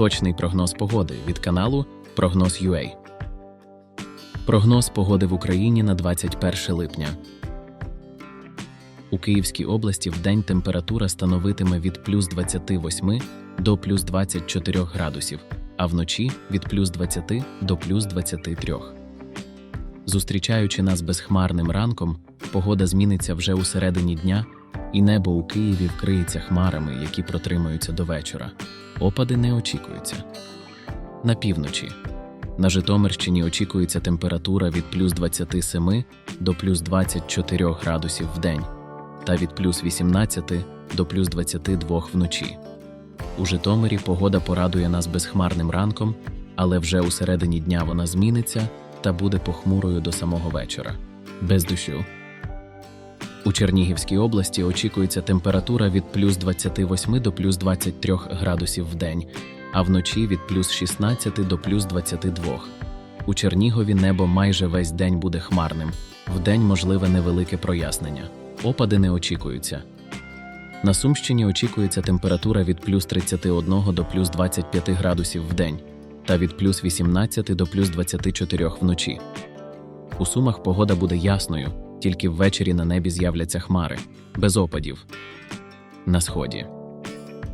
Точний прогноз погоди від каналу Прогноз UA. Прогноз погоди в Україні на 21 липня. У Київській області вдень температура становитиме від плюс 28 до плюс 24 градусів, а вночі від плюс 20 до плюс 23. Зустрічаючи нас безхмарним ранком, погода зміниться вже у середині дня, і небо у Києві вкриється хмарами, які протримаються до вечора. Опади не очікуються. На півночі. На Житомирщині очікується температура від плюс 27 до плюс 24 градусів в день та від плюс 18 до плюс 22 вночі. У Житомирі погода порадує нас безхмарним ранком, але вже у середині дня вона зміниться та буде похмурою до самого вечора. Без дощу. У Чернігівській області очікується температура від плюс 28 до плюс 23 градусів в день, а вночі від плюс 16 до плюс 22. У Чернігові небо майже весь день буде хмарним. Вдень можливе невелике прояснення. Опади не очікуються. На Сумщині очікується температура від плюс 31 до плюс 25 градусів в день та від плюс 18 до плюс 24 вночі. У Сумах погода буде ясною, тільки ввечері на небі з'являться хмари, без опадів. На сході.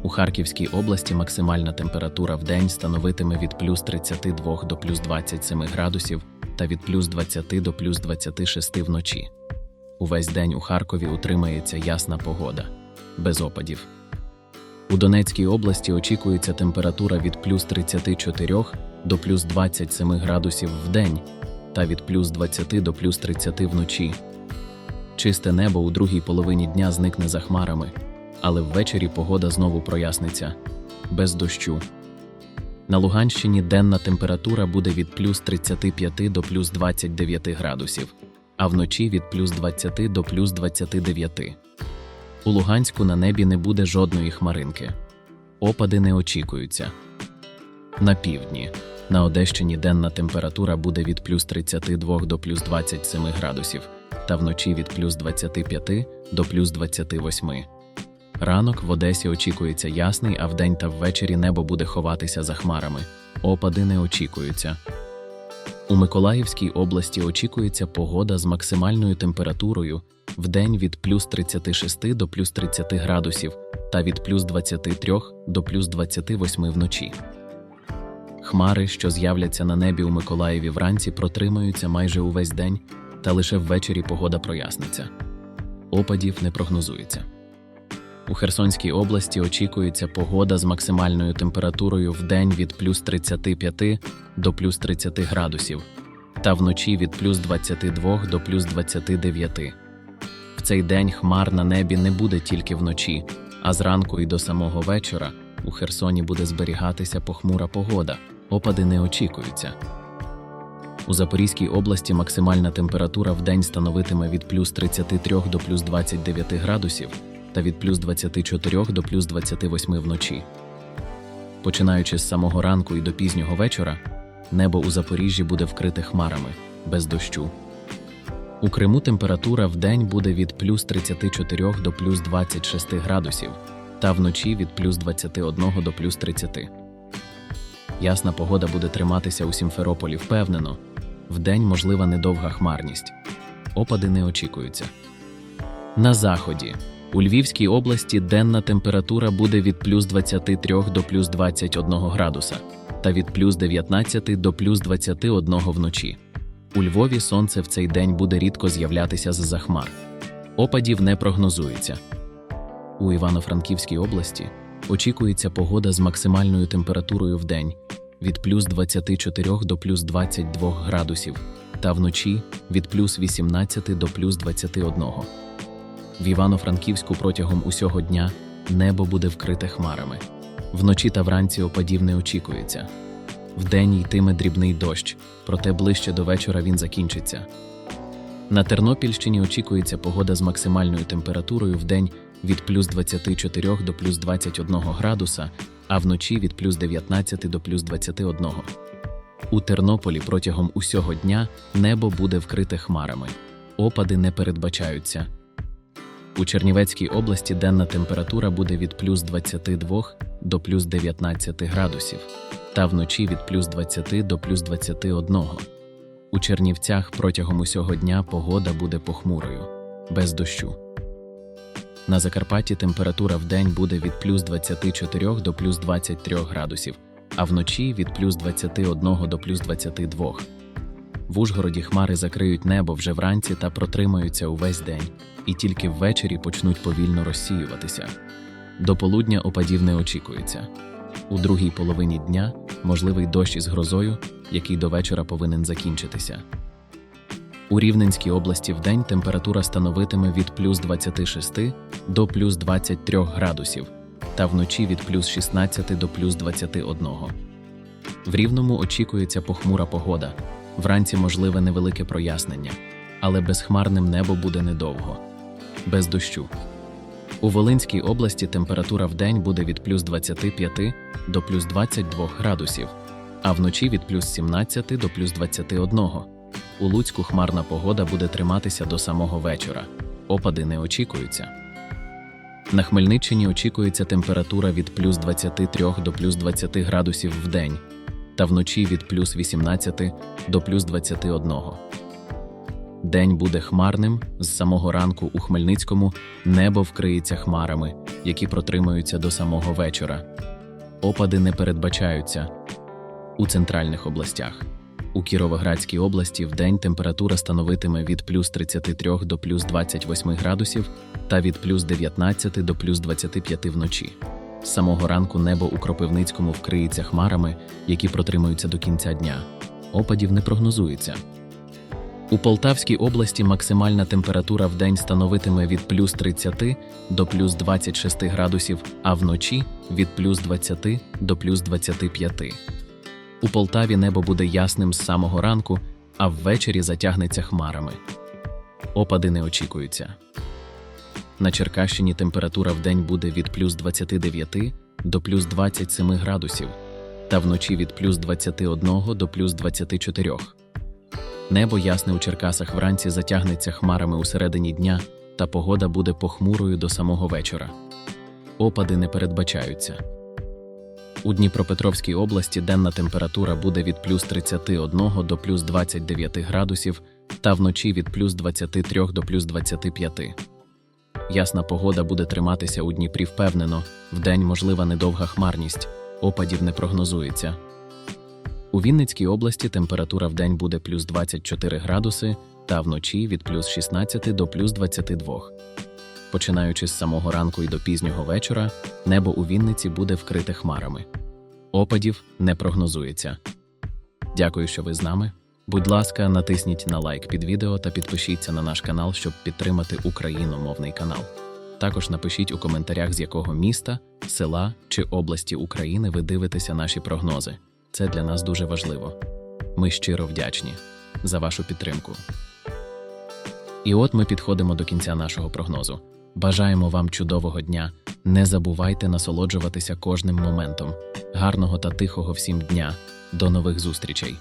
У Харківській області максимальна температура в день становитиме від плюс 32 до плюс 27 градусів та від плюс 20 до плюс 26 вночі. Увесь день у Харкові утримається ясна погода, без опадів. У Донецькій області очікується температура від плюс 34 до плюс 27 градусів в день та від плюс 20 до плюс 30 вночі. Чисте небо у другій половині дня зникне за хмарами, але ввечері погода знову проясниться без дощу. На Луганщині денна температура буде від плюс 35 до плюс 29 градусів, а вночі від плюс 20 до плюс 29. У Луганську на небі не буде жодної хмаринки. Опади не очікуються. На півдні. На Одещині денна температура буде від плюс 32 до плюс 27 градусів, та вночі від плюс 25 до плюс 28. Ранок в Одесі очікується ясний, а вдень та ввечері небо буде ховатися за хмарами. Опади не очікуються. У Миколаївській області очікується погода з максимальною температурою вдень від плюс 36 до плюс 30 градусів та від плюс 23 до плюс 28 вночі. Хмари, що з'являться на небі у Миколаєві вранці, протримаються майже увесь день, та лише ввечері погода проясниться. Опадів не прогнозується. У Херсонській області очікується погода з максимальною температурою в день від плюс 35 до плюс 30 градусів, та вночі від плюс 22 до плюс 29. В цей день хмар на небі не буде тільки вночі, а зранку і до самого вечора у Херсоні буде зберігатися похмура погода, опади не очікуються. У Запорізькій області максимальна температура в день становитиме від плюс 33 до плюс 29 градусів та від плюс 24 до плюс 28 вночі. Починаючи з самого ранку і до пізнього вечора, небо у Запоріжжі буде вкрите хмарами, без дощу. У Криму температура в день буде від плюс 34 до плюс 26 градусів, та вночі від плюс 21 до плюс 30. Ясна погода буде триматися у Сімферополі впевнено. Вдень можлива недовга хмарність. Опади не очікуються. На заході. У Львівській області денна температура буде від плюс 23 до плюс 21 градуса та від плюс 19 до плюс 21 вночі. У Львові сонце в цей день буде рідко з'являтися з-за хмар. Опадів не прогнозується. У Івано-Франківській області очікується погода з максимальною температурою в день від плюс 24 до плюс 22 градусів та вночі від плюс 18 до плюс 21. В Івано-Франківську протягом усього дня небо буде вкрите хмарами. Вночі та вранці опадів не очікується. Вдень йтиме дрібний дощ, проте ближче до вечора він закінчиться. На Тернопільщині очікується погода з максимальною температурою в день від плюс 24 до плюс 21 градуса, а вночі від плюс 19 до плюс 21. У Тернополі протягом усього дня небо буде вкрите хмарами. Опади не передбачаються. У Чернівецькій області денна температура буде від плюс 22 до плюс 19 градусів, та вночі від плюс 20 до плюс 21. У Чернівцях протягом усього дня погода буде похмурою, без дощу. На Закарпатті температура в день буде від плюс 24 до плюс 23 градусів, а вночі від плюс 21 до плюс 22. В Ужгороді хмари закриють небо вже вранці та протримаються увесь день, і тільки ввечері почнуть повільно розсіюватися. До полудня опадів не очікується. У другій половині дня можливий дощ із грозою, який до вечора повинен закінчитися. У Рівненській області вдень температура становитиме від плюс 26 до плюс 23 градусів, та вночі від плюс 16 до плюс 21. В Рівному очікується похмура погода. Вранці можливе невелике прояснення, але безхмарним небо буде недовго, без дощу. У Волинській області температура вдень буде від плюс 25 до плюс 22 градусів, а вночі від плюс 17 до плюс 21. У Луцьку хмарна погода буде триматися до самого вечора. Опади не очікуються. На Хмельниччині очікується температура від плюс 23 до плюс 20 градусів в день, та вночі від плюс 18 до плюс 21. День буде хмарним. З самого ранку у Хмельницькому небо вкриється хмарами, які протримаються до самого вечора. Опади не передбачаються у центральних областях. У Кіровоградській області вдень температура становитиме від плюс 33 до плюс 28 градусів та від плюс 19 до плюс 25 вночі. З самого ранку небо у Кропивницькому вкриється хмарами, які протримаються до кінця дня. Опадів не прогнозується. У Полтавській області максимальна температура в день становитиме від плюс 30 до плюс 26 градусів, а вночі від плюс 20 до плюс 25. У Полтаві небо буде ясним з самого ранку, а ввечері затягнеться хмарами. Опади не очікуються. На Черкащині температура в день буде від плюс 29 до плюс 27 градусів, та вночі від плюс 21 до плюс 24. Небо ясне у Черкасах вранці затягнеться хмарами у середині дня, та погода буде похмурою до самого вечора. Опади не передбачаються. У Дніпропетровській області денна температура буде від плюс 31 до плюс 29 градусів, та вночі від плюс 23 до плюс 25. Ясна погода буде триматися у Дніпрі впевнено, вдень можлива недовга хмарність, опадів не прогнозується. У Вінницькій області температура вдень буде плюс 24 градуси, та вночі від плюс 16 до плюс 22. Починаючи з самого ранку і до пізнього вечора, небо у Вінниці буде вкрите хмарами. Опадів не прогнозується. Дякую, що ви з нами. Будь ласка, натисніть на лайк під відео та підпишіться на наш канал, щоб підтримати україномовний канал. Також напишіть у коментарях, з якого міста, села чи області України ви дивитеся наші прогнози. Це для нас дуже важливо. Ми щиро вдячні за вашу підтримку. І от ми підходимо до кінця нашого прогнозу. Бажаємо вам чудового дня. Не забувайте насолоджуватися кожним моментом. Гарного та тихого всім дня. До нових зустрічей!